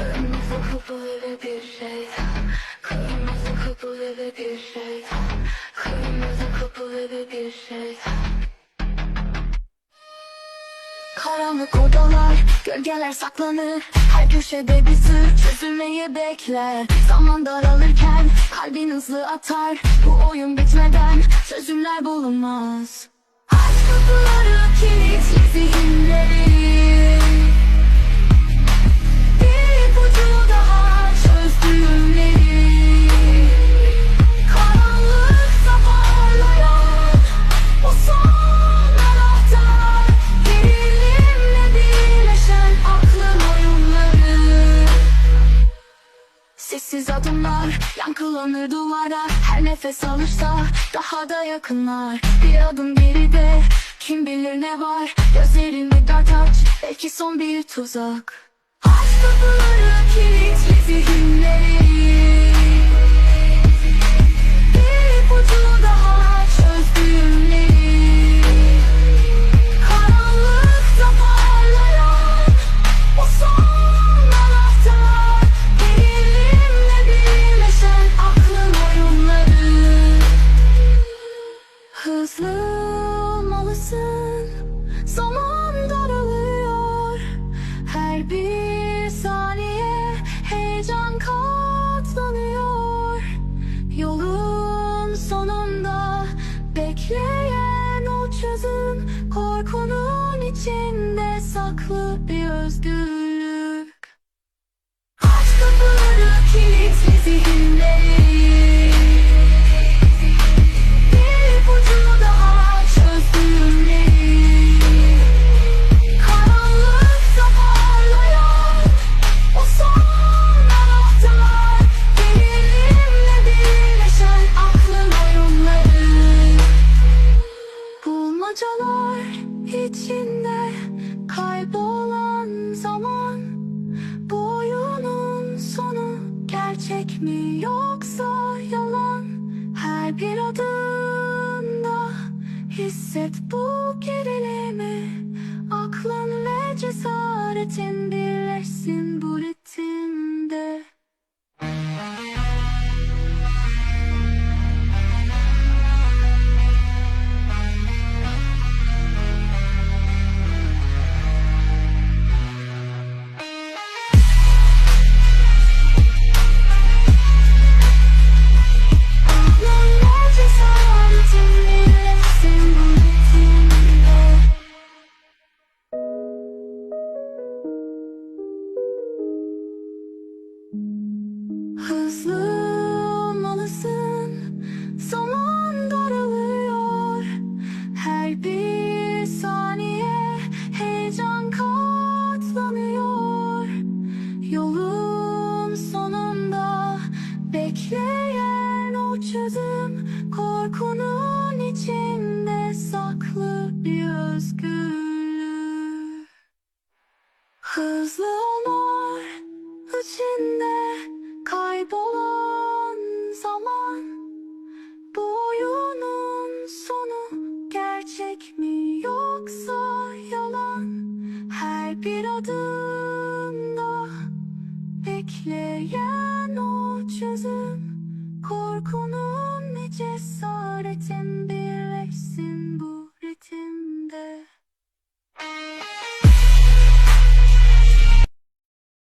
Kırmızı kapılı bir şey Kırmızı kapılı bir şey Kırmızı kapılı bir şey Karanlık odalar, gölgeler saklanır. Her köşede bir sır çözülmeyi bekler. Zaman daralırken kalbin hızlı atar. Bu oyun bitmeden çözümler bulunmaz. Aç kapıları kilitli zihinleri Sessiz adımlar yankılanır duvara. Her nefes alırsa daha da yakınlar. Bir adım geride kim bilir ne var? Gözlerini dört aç belki son bir tuzak. Aç kapıları kilitli zihinleri Hızlı olmalısın Zaman daralıyor. Her bir saniye heyecan katlanıyor. Yolun sonunda bekleyen o çözüm Korkunun içinde saklı bir özgürlük gerçek mi yoksa yalan? Her bir adımda hisset bu gerilimi Aradığında bekleyen o çözüm Korkunun ve cesaretin bir